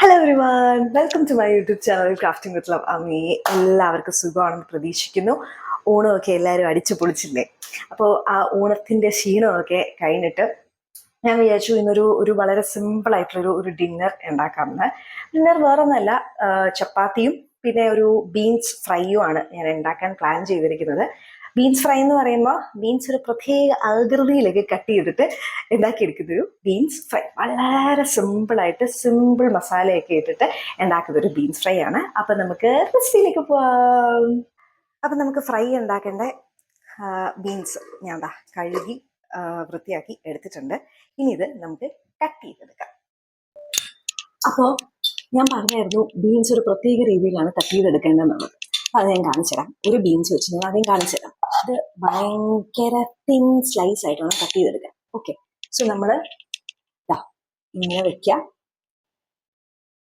Hello everyone welcome to my YouTube channel crafting with love Ammi എല്ലാവർക്കും സുഖമാണെന്ന് പ്രതീക്ഷിക്കുന്നു. ഓണമൊക്കെ എല്ലാവരും അടിച്ചു പൊളിച്ചില്ലേ? അപ്പോൾ ആ ഓണത്തിന്റെ ക്ഷീണമൊക്കെ കഴിഞ്ഞിട്ട് ഞാൻ വിചാരിച്ചു ഇന്നൊരു ഒരു വളരെ സിമ്പിൾ ആയിട്ടുള്ളൊരു ഒരു ഡിന്നർ ഉണ്ടാക്കാമെന്ന്. ഡിന്നർ വേറെ ഒന്നല്ല ചപ്പാത്തിയും പിന്നെ ഒരു ബീൻസ് ഫ്രൈയും ആണ് ഞാൻ ഉണ്ടാക്കാൻ പ്ലാൻ ചെയ്തിരിക്കുന്നത്. ബീൻസ് ഫ്രൈ എന്ന് പറയുമ്പോൾ ബീൻസ് ഒരു പ്രത്യേക ആകൃതിയിലേക്ക് കട്ട് ചെയ്തിട്ട് ഉണ്ടാക്കിയെടുക്കുന്ന ഒരു ബീൻസ് ഫ്രൈ വളരെ സിമ്പിളായിട്ട് സിമ്പിൾ മസാലയൊക്കെ ഇട്ടിട്ട് ഉണ്ടാക്കുന്ന ഒരു ബീൻസ് ഫ്രൈ ആണ്. അപ്പം നമുക്ക് റെസിപ്പിയിലേക്ക് പോവാം. അപ്പം നമുക്ക് ഫ്രൈ ഉണ്ടാക്കേണ്ട ബീൻസ് ഞാൻ എന്താ കഴുകി വൃത്തിയാക്കി എടുത്തിട്ടുണ്ട്. ഇനി ഇത് നമുക്ക് കട്ട് ചെയ്തെടുക്കാം. അപ്പോൾ ഞാൻ പറഞ്ഞായിരുന്നു ബീൻസ് ഒരു പ്രത്യേക രീതിയിലാണ് കട്ട് ചെയ്തെടുക്കേണ്ടതെന്നുള്ളത്. അത് ഞാൻ കാണിച്ചു തരാം ഒരു ബീൻസ് വെച്ച് ഞാൻ ആദ്യം കാണിച്ചു അത് ഭയങ്കര തിൻ സ്ലൈസ് ആയിട്ട് വേണം കട്ട് ചെയ്തെടുക്കാൻ ഓക്കെ സോ നമ്മൾ ഇങ്ങനെ വെക്കുക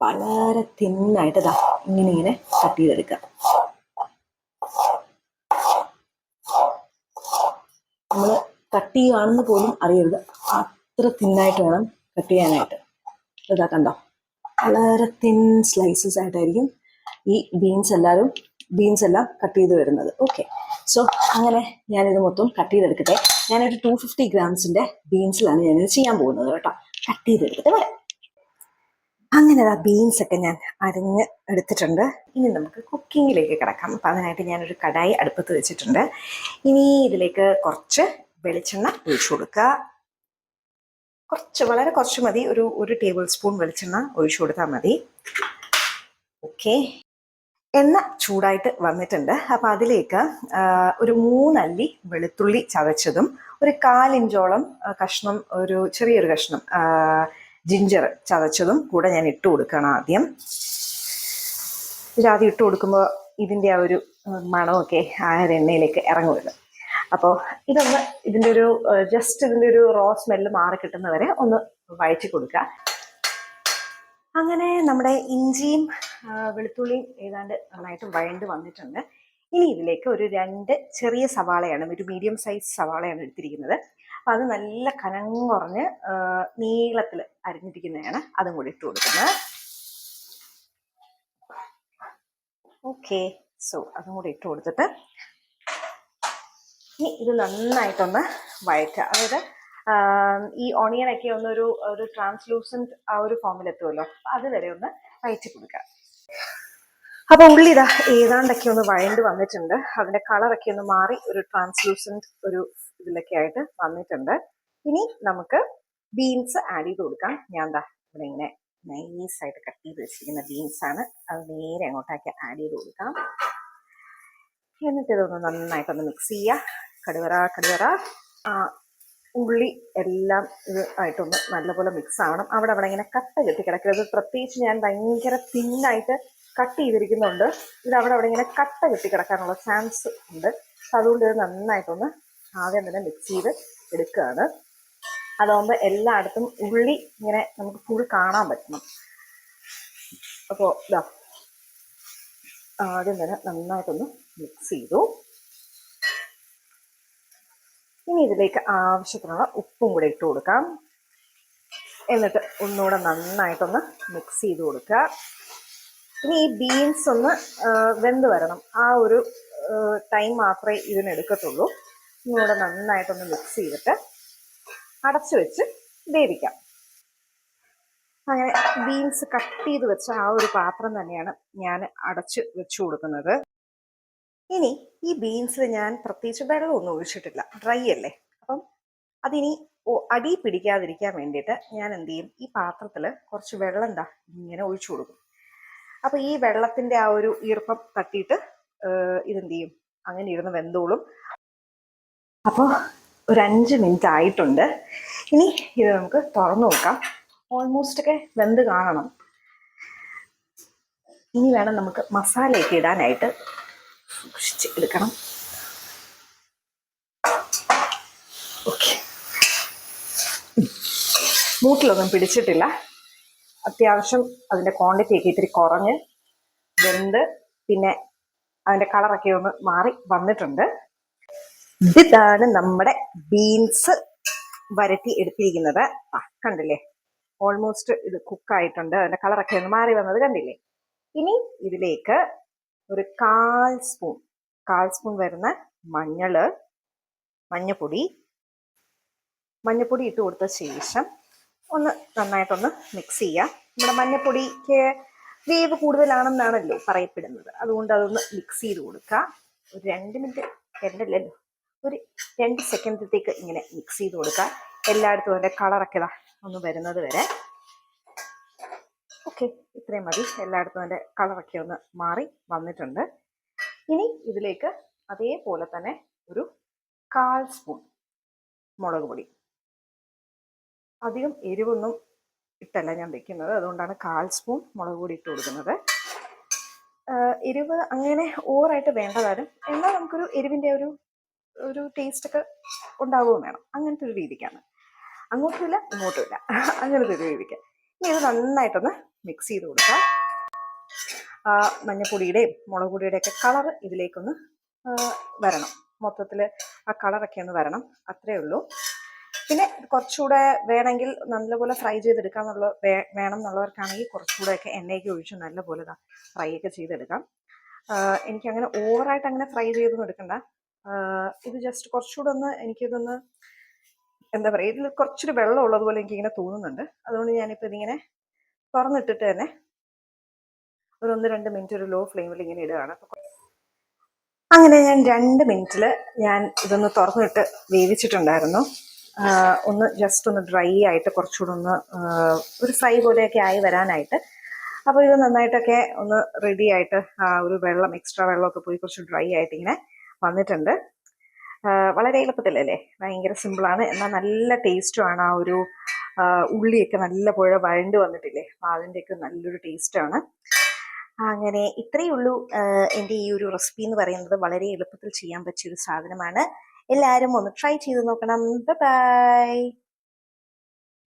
വളരെ തിന്നായിട്ട് ഇതാ ഇങ്ങനെ ഇങ്ങനെ കട്ട് ചെയ്തെടുക്കുക നമ്മൾ കട്ട് ചെയ്യുകയാണെന്ന് പോലും അറിയരുത്. അത്ര തിന്നായിട്ട് വേണം കട്ട് ചെയ്യാനായിട്ട്. ഇതാ കണ്ടോ? വളരെ തിൻ സ്ലൈസസ് ആയിട്ടായിരിക്കും ഈ ബീൻസ് എല്ലാവരും ബീൻസ് എല്ലാം കട്ട് ചെയ്ത് വരുന്നത്. ഓക്കെ സോ അങ്ങനെ ഞാനിത് മൊത്തം കട്ട് ചെയ്തെടുക്കട്ടെ. ഞാനൊരു ടു ഫിഫ്റ്റി ഗ്രാംസിന്റെ ബീൻസിലാണ് ഞാനിത് ചെയ്യാൻ പോകുന്നത് കേട്ടോ. കട്ട് ചെയ്തെടുത്തിട്ട് വരാം. അങ്ങനെ ആ ബീൻസ് ഒക്കെ ഞാൻ അരിഞ്ഞ് എടുത്തിട്ടുണ്ട്. ഇനി നമുക്ക് കുക്കിങ്ങിലേക്ക് കിടക്കാം. അപ്പം അതിനായിട്ട് ഞാനൊരു കടായി അടുപ്പത്ത് വെച്ചിട്ടുണ്ട്. ഇനി ഇതിലേക്ക് കുറച്ച് വെളിച്ചെണ്ണ ഒഴിച്ചു കൊടുക്കുക. കുറച്ച് വളരെ കുറച്ച് മതി. ഒരു ഒരു ടേബിൾ സ്പൂൺ വെളിച്ചെണ്ണ ഒഴിച്ചു കൊടുത്താൽ മതി. ഓക്കെ എണ്ണ ചൂടായിട്ട് വന്നിട്ടുണ്ട്. അപ്പം അതിലേക്ക് ഒരു മൂന്നല്ലി വെളുത്തുള്ളി ചതച്ചതും ഒരു കാലിഞ്ചോളം കഷ്ണം ഒരു ചെറിയൊരു കഷ്ണം ജിഞ്ചർ ചതച്ചതും കൂടെ ഞാൻ ഇട്ട് കൊടുക്കണം ആദ്യം. ഇതാദ്യം ഇട്ട് കൊടുക്കുമ്പോൾ ഇതിന്റെ ആ ഒരു മണമൊക്കെ ആ ഒരു എണ്ണയിലേക്ക് ഇറങ്ങുമല്ലോ അപ്പോൾ ഇതൊന്ന് ഇതിന്റെ ഒരു ജസ്റ്റ് ഇതിന്റെ ഒരു റോ സ്മെല്ല് മാറി കിട്ടുന്നവരെ ഒന്ന് വഴറ്റി കൊടുക്കുക. അങ്ങനെ നമ്മുടെ ഇഞ്ചിയും വെളുത്തുള്ളിയും ഏതാണ്ട് നന്നായിട്ട് വഴണ്ട് വന്നിട്ടുണ്ട്. ഇനി ഇതിലേക്ക് ഒരു രണ്ട് ചെറിയ സവാളയാണ് ഒരു മീഡിയം സൈസ് സവാളയാണ് എടുത്തിരിക്കുന്നത്. അപ്പം അത് നല്ല കനം കുറഞ്ഞ് നീളത്തിൽ അരിഞ്ഞിരിക്കുന്നതാണ് അതും കൂടി ഇട്ട് കൊടുക്കുന്നത്. ഓക്കെ സോ അതും കൂടി ഇട്ട് കൊടുത്തിട്ട് ഇനി ഇത് നന്നായിട്ടൊന്ന് വഴറ്റുക. അതായത് ആം, ഓണിയൻ ഒക്കെ ഒന്ന് ഒരു ട്രാൻസ്ലൂസന്റ് ആ ഒരു ഫോമിൽ എത്തുമല്ലോ അതുവരെ ഒന്ന് വയറ്റി കൊടുക്കുക അപ്പോൾ ഉള്ളി ഏതാണ്ടൊക്കെ ഒന്ന് വഴണ്ട് വന്നിട്ടുണ്ട്. അതിന്റെ കളറൊക്കെ ഒന്ന് മാറി ഒരു ട്രാൻസ്ലൂസന്റ് ഒരു ഇതിലൊക്കെ ആയിട്ട് വന്നിട്ടുണ്ട്. ഇനി നമുക്ക് ബീൻസ് ആഡ് ചെയ്ത് കൊടുക്കാം. ഞാൻ എന്താ ഇവിടെ ഇങ്ങനെ നൈസായിട്ട് കട്ട് ചെയ്ത് വെച്ചിരിക്കുന്ന ബീൻസ് ആണ്. അത് നേരെ അങ്ങോട്ടേക്ക് ആഡ് ചെയ്ത് കൊടുക്കാം. എന്നിട്ട് ഇതൊന്ന് നന്നായിട്ടൊന്ന് മിക്സ് ചെയ്യുക കടുവറ കടുവറ. ഉള്ളി എല്ലാം ഇത് ആയിട്ടൊന്ന് നല്ലപോലെ മിക്സ് ആവണം. അവിടെ അവിടെ ഇങ്ങനെ കട്ട കെട്ടി കിടക്കരുത്. പ്രത്യേകിച്ച് ഞാൻ ഭയങ്കര തിന്നായിട്ട് കട്ട് ചെയ്തിരിക്കുന്നുണ്ട്. ഇത് അവിടെ അവിടെ ഇങ്ങനെ കട്ട കെട്ടി കിടക്കാനുള്ള ചാൻസ് ഉണ്ട്. അതുകൊണ്ട് ഇത് നന്നായിട്ടൊന്ന് ആദ്യം തന്നെ മിക്സ് ചെയ്ത് എടുക്കുകയാണ്. അതാകുമ്പോൾ എല്ലായിടത്തും ഉള്ളി ഇങ്ങനെ നമുക്ക് ഫുൾ കാണാൻ പറ്റണം അപ്പോൾ ഇതാ ആദ്യം തന്നെ നന്നായിട്ടൊന്ന് മിക്സ് ചെയ്തു. ഇനി ഇതിലേക്ക് ആവശ്യത്തിനുള്ള ഉപ്പും കൂടെ ഇട്ട് കൊടുക്കാം. എന്നിട്ട് ഒന്നുകൂടെ നന്നായിട്ടൊന്ന് മിക്സ് ചെയ്ത് കൊടുക്കുക. ഇനി ഈ ബീൻസ് ഒന്ന് വെന്ത് വരണം. ആ ഒരു ടൈം മാത്രമേ ഇതിനെടുക്കത്തുള്ളൂ ഒന്നുകൂടെ നന്നായിട്ടൊന്ന് മിക്സ് ചെയ്തിട്ട് അടച്ചു വെച്ച് വേവിക്കാം. അങ്ങനെ ബീൻസ് കട്ട് ചെയ്ത് വെച്ച ആ ഒരു പാത്രം തന്നെയാണ് ഞാൻ അടച്ച് വെച്ചു കൊടുക്കുന്നത്. ഇനി ഈ ബീൻസിൽ ഞാൻ പ്രത്യേകിച്ച് വെള്ളമൊന്നും ഒഴിച്ചിട്ടില്ല. ഡ്രൈ അല്ലേ? അപ്പം അതിനി അടി പിടിക്കാതിരിക്കാൻ വേണ്ടിയിട്ട് ഞാൻ എന്ത് ചെയ്യും? ഈ പാത്രത്തിൽ കുറച്ച് വെള്ളം എന്താ ഇങ്ങനെ ഒഴിച്ചു കൊടുക്കും. അപ്പോൾ ഈ വെള്ളത്തിന്റെ ആ ഒരു ഈർപ്പം തട്ടിയിട്ട് ഇതെന്ത് ചെയ്യും? അങ്ങനെ ഇരുന്ന് വെന്തോളും. അപ്പോൾ ഒരു അഞ്ച് മിനിറ്റ് ആയിട്ടുണ്ട്. ഇനി ഇത് നമുക്ക് തുറന്നു നോക്കാം. ഓൾമോസ്റ്റ് ഒക്കെ വെന്ത് കാണണം. ഇനി വേണം നമുക്ക് മസാലയൊക്കെ ഇടാനായിട്ട് സൂക്ഷിച്ച് എടുക്കണം. ഓക്കെ മൂട്ടിലൊന്നും പിടിച്ചിട്ടില്ല. അത്യാവശ്യം അതിന്റെ ക്വാണ്ടിറ്റി ഒക്കെ ഇത്തിരി കുറഞ്ഞ് വെന്ത് പിന്നെ അതിന്റെ കളറൊക്കെ ഒന്ന് മാറി വന്നിട്ടുണ്ട്. ഇതാണ് നമ്മുടെ ബീൻസ് വരട്ടി എടുത്തിരിക്കുന്നത്. ആ കണ്ടില്ലേ? ഓൾമോസ്റ്റ് ഇത് കുക്കായിട്ടുണ്ട് അതിന്റെ കളറൊക്കെ ഒന്ന് മാറി വന്നത് കണ്ടില്ലേ? ഇനി ഇതിലേക്ക് ഒരു കാൽ സ്പൂൺ കാൽ സ്പൂൺ വരുന്ന മഞ്ഞൾ മഞ്ഞപ്പൊടി. മഞ്ഞപ്പൊടി ഇട്ട് കൊടുത്ത ശേഷം ഒന്ന് നന്നായിട്ടൊന്ന് മിക്സ് ചെയ്യുക നമ്മുടെ മഞ്ഞപ്പൊടിക്ക് വേവ് കൂടുതലാണെന്നാണല്ലോ പറയപ്പെടുന്നത്. അതുകൊണ്ട് അതൊന്ന് മിക്സ് ചെയ്ത് കൊടുക്കുക. ഒരു രണ്ട് മിനിറ്റ് രണ്ടല്ലല്ലോ ഒരു രണ്ട് സെക്കൻഡത്തേക്ക് ഇങ്ങനെ മിക്സ് ചെയ്ത് കൊടുക്കുക. എല്ലായിടത്തും അതിന്റെ കളറൊക്കെ ഒന്ന് വരുന്നത് വരെ. ഓക്കെ ഇത്രയും മതി. എല്ലായിടത്തും അതിന്റെ കളറൊക്കെ ഒന്ന് മാറി വന്നിട്ടുണ്ട്. ഇനി ഇതിലേക്ക് അതേപോലെ തന്നെ ഒരു കാൽ സ്പൂൺ മുളക് പൊടി. അധികം എരിവൊന്നും ഇട്ടല്ല ഞാൻ വെക്കുന്നത്. അതുകൊണ്ടാണ് കാൽ സ്പൂൺ മുളക് പൊടി ഇട്ട് കൊടുക്കുന്നത്. എരിവ് അങ്ങനെ ഓവറായിട്ട് വേണ്ടതാരും എന്നാൽ നമുക്കൊരു എരിവിന്റെ ഒരു ഒരു ടേസ്റ്റൊക്കെ ഉണ്ടാവുകയും വേണം. അങ്ങനത്തെ ഒരു രീതിക്കാണ്. അങ്ങോട്ടുമില്ല ഇങ്ങോട്ടുമില്ല. അങ്ങനത്തെ ഒരു രീതിക്ക്. ഇനി ഇത് നന്നായിട്ടൊന്ന് മിക്സ് ചെയ്ത് കൊടുക്കാം. ആ മഞ്ഞപ്പൊടിയുടെയും മുളക് പൊടിയുടെയൊക്കെ കളർ ഇതിലേക്കൊന്ന് വരണം. മൊത്തത്തിൽ ആ കളറൊക്കെ ഒന്ന് വരണം. അത്രയേ ഉള്ളൂ. പിന്നെ കുറച്ചുകൂടെ വേണമെങ്കിൽ നല്ലപോലെ ഫ്രൈ ചെയ്തെടുക്കാന്നുള്ള വേണം എന്നുള്ളവർക്കാണെങ്കിൽ കുറച്ചുകൂടെ ഒക്കെ എണ്ണയൊക്കെ ഒഴിച്ച് നല്ലപോലെ ഫ്രൈ ഒക്കെ ചെയ്തെടുക്കാം. എനിക്കങ്ങനെ ഓവറായിട്ട് അങ്ങനെ ഫ്രൈ ചെയ്തൊന്നും എടുക്കണ്ട. ഇത് ജസ്റ്റ് കുറച്ചുകൂടെ ഒന്ന് എനിക്കിതൊന്ന് എന്താ പറയുക ഇതിൽ കുറച്ചൊരു വെള്ളം ഉള്ളതുപോലെ എനിക്കിങ്ങനെ തോന്നുന്നുണ്ട്. അതുകൊണ്ട് ഞാനിപ്പോൾ ഇതിങ്ങനെ തുറന്നിട്ടിട്ട് തന്നെ ഒരു ഒന്ന് രണ്ട് മിനിറ്റ് ഒരു ലോ ഫ്ലെയിമിൽ ഇങ്ങനെ ഇടുകയാണ്. അങ്ങനെ ഞാൻ രണ്ട് മിനിറ്റിൽ ഞാൻ ഇതൊന്ന് തുറന്നിട്ട് വേവിച്ചിട്ടുണ്ടായിരുന്നു. ഒന്ന് ജസ്റ്റ് ഒന്ന് ഡ്രൈ ആയിട്ട് കുറച്ചുകൂടെ ഒന്ന് ഒരു ഫ്രൈ പോലെയൊക്കെ ആയി വരാനായിട്ട്. അപ്പോൾ ഇത് നന്നായിട്ടൊക്കെ ഒന്ന് റെഡി ആയിട്ട് ഒരു വെള്ളം എക്സ്ട്രാ വെള്ളമൊക്കെ പോയി കുറച്ച് ഡ്രൈ ആയിട്ട് ഇങ്ങനെ വന്നിട്ടുണ്ട്. വളരെ എളുപ്പത്തിലല്ലേ? ഭയങ്കര സിമ്പിളാണ് എന്നാൽ നല്ല ടേസ്റ്റുമാണ് ആ ഒരു ഉള്ളിയൊക്കെ നല്ല പുഴ വഴണ്ട് വന്നിട്ടില്ലേ? അപ്പം അതിന്റെയൊക്കെ നല്ലൊരു ടേസ്റ്റാണ് അങ്ങനെ ഇത്രയേ ഉള്ളൂ എന്റെ ഈ ഒരു റെസിപ്പി എന്ന് പറയുന്നത്. വളരെ എളുപ്പത്തിൽ ചെയ്യാൻ പറ്റിയ ഒരു സാധനമാണ്. എല്ലാവരും ഒന്ന് ട്രൈ ചെയ്ത് നോക്കണം. ബൈ